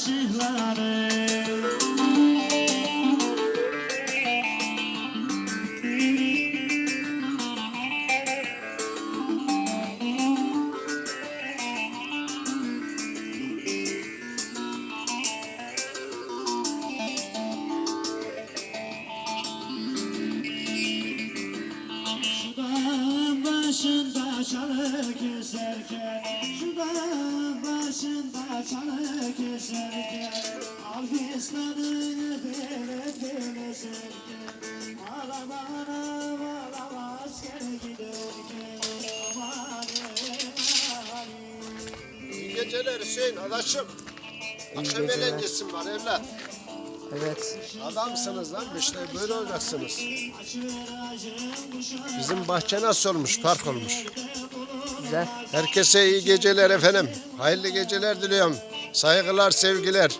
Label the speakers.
Speaker 1: ışıkları dağın başında çalı keserken Şu dağın başında keserken asker giderken Aman
Speaker 2: İyi geceler Hüseyin adaşım. Akşam
Speaker 3: geceler.
Speaker 2: eğlencesin var evlat.
Speaker 3: Evet.
Speaker 2: Adamsınız lan işte böyle olacaksınız. Bizim bahçe nasıl olmuş? Park olmuş.
Speaker 3: Güzel.
Speaker 2: Herkese iyi geceler efendim. Hayırlı geceler diliyorum. Saygılar, sevgiler.